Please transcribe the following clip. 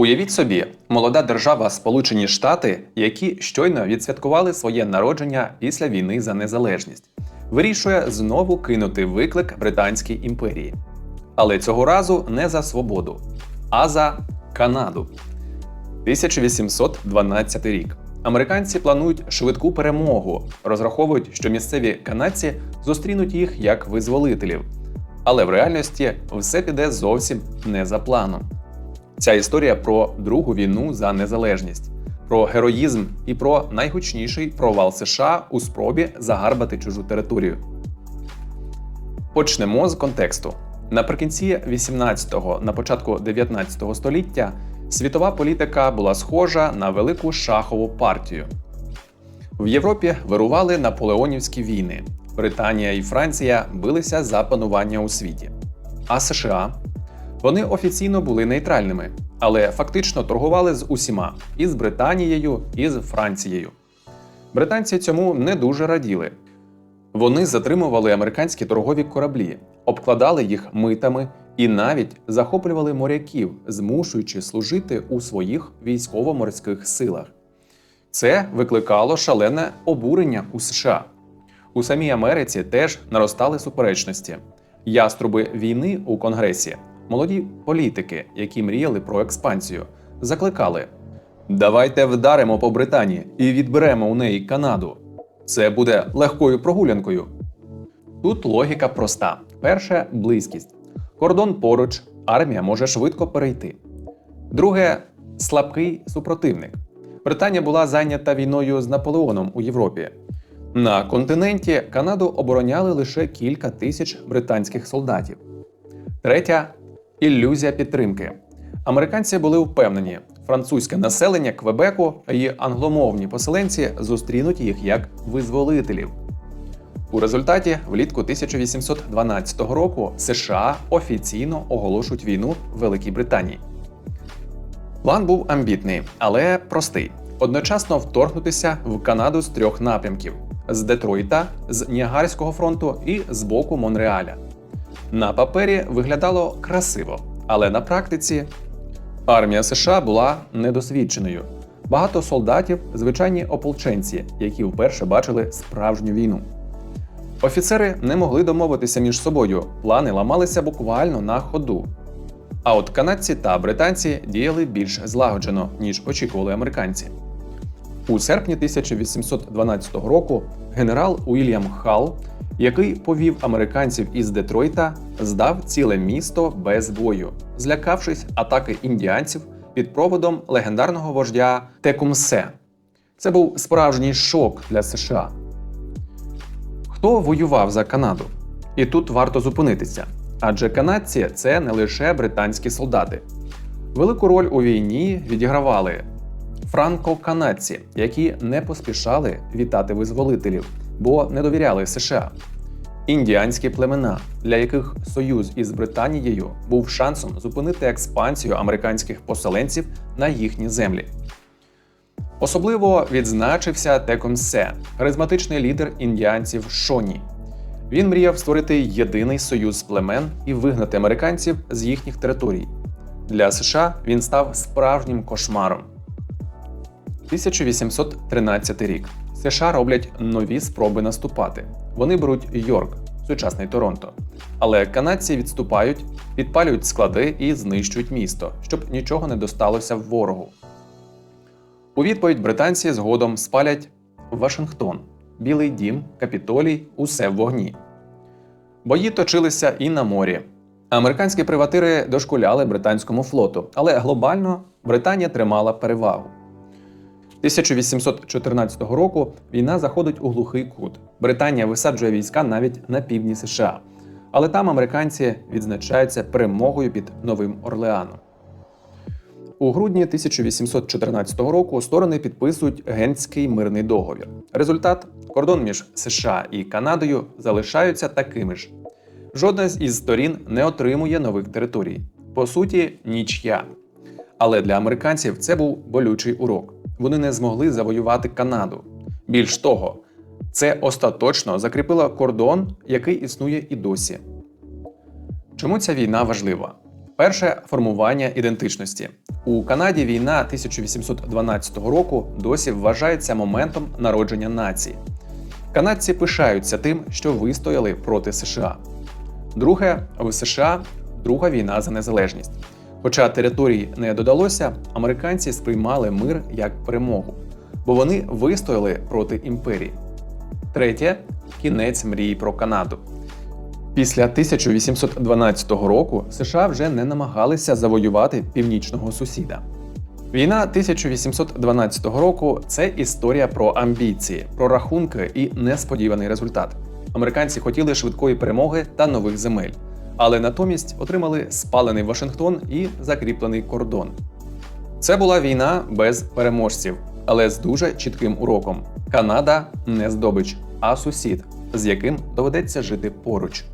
Уявіть собі, молода держава Сполучені Штати, які щойно відсвяткували своє народження після війни за незалежність, вирішує знову кинути виклик Британській імперії. Але цього разу не за свободу, а за Канаду. 1812 рік. Американці планують швидку перемогу, розраховують, що місцеві канадці зустрінуть їх як визволителів. Але в реальності все піде зовсім не за планом. Ця історія про другу війну за незалежність, про героїзм і про найгучніший провал США у спробі загарбати чужу територію. Почнемо з контексту. Наприкінці 18-го, на початку 19 століття світова політика була схожа на велику шахову партію. В Європі вирували наполеонівські війни. Британія і Франція билися за панування у світі. А США вони офіційно були нейтральними, але фактично торгували з усіма і з Британією, і з Францією. Британці цьому не дуже раділи. Вони затримували американські торгові кораблі, обкладали їх митами і навіть захоплювали моряків, змушуючи служити у своїх військово-морських силах. Це викликало шалене обурення у США. У самій Америці теж наростали суперечності. Яструби війни у Конгресі, молоді політики, які мріяли про експансію, закликали: Давайте вдаримо по Британії і відберемо у неї Канаду. Це буде легкою прогулянкою. Тут логіка проста: перше близькість. Кордон поруч, армія може швидко перейти. Друге слабкий супротивник. Британія була зайнята війною з Наполеоном у Європі. На континенті Канаду обороняли лише кілька тисяч британських солдатів. Третя ілюзія підтримки. Американці були впевнені, французьке населення Квебеку і англомовні поселенці зустрінуть їх як визволителів. У результаті, влітку 1812 року США офіційно оголошують війну Великій Британії. План був амбітний, але простий: одночасно вторгнутися в Канаду з трьох напрямків: з Детройта, з Ніагарського фронту і з боку Монреаля. На папері виглядало красиво, але на практиці армія США була недосвідченою. Багато солдатів звичайні ополченці, які вперше бачили справжню війну. Офіцери не могли домовитися між собою, плани ламалися буквально на ходу. А от канадці та британці діяли більш злагоджено, ніж очікували американці. У серпні 1812 року генерал Уільям Халл, який повів американців із Детройта, здав ціле місто без бою, злякавшись атаки індіанців під проводом легендарного вождя Текумсе. Це був справжній шок для США. Хто воював за Канаду? І тут варто зупинитися. Адже канадці це не лише британські солдати. Велику роль у війні відігравали франко-канадці, які не поспішали вітати визволителів, бо не довіряли США. Індіанські племена, для яких союз із Британією був шансом зупинити експансію американських поселенців на їхні землі. Особливо відзначився Текомсе, харизматичний лідер індіанців Шоні. Він мріяв створити єдиний союз племен і вигнати американців з їхніх територій. Для США він став справжнім кошмаром. 1813 рік. США роблять нові спроби наступати. Вони беруть Йорк, сучасний Торонто. Але канадці відступають, підпалюють склади і знищують місто, щоб нічого не досталося ворогу. У відповідь британці згодом спалять Вашингтон, Білий Дім, Капітолій, усе в вогні. Бої точилися і на морі. Американські приватири дошкуляли британському флоту, але глобально Британія тримала перевагу. 1814 року війна заходить у глухий кут. Британія висаджує війська навіть на півдні США, але там американці відзначаються перемогою під Новим Орлеаном. У грудні 1814 року сторони підписують Гентський мирний договір. Результат кордон між США і Канадою залишаються такими ж. Жодна із сторін не отримує нових територій. По суті, нічия. Але для американців це був болючий урок. Вони не змогли завоювати Канаду. Більш того, це остаточно закріпило кордон, який існує і досі. Чому ця війна важлива? Перше формування ідентичності у Канаді. Війна 1812 року досі вважається моментом народження нації. Канадці пишаються тим, що вистояли проти США. Друге, в США Друга війна за незалежність. Хоча територій не додалося, американці сприймали мир як перемогу, бо вони вистояли проти імперії. Третє кінець мрії про Канаду. Після 1812 року США вже не намагалися завоювати північного сусіда. Війна 1812 року це історія про амбіції, про рахунки і несподіваний результат. Американці хотіли швидкої перемоги та нових земель, але натомість отримали спалений Вашингтон і закріплений кордон. Це була війна без переможців, але з дуже чітким уроком: Канада не здобич, а сусід, з яким доведеться жити поруч.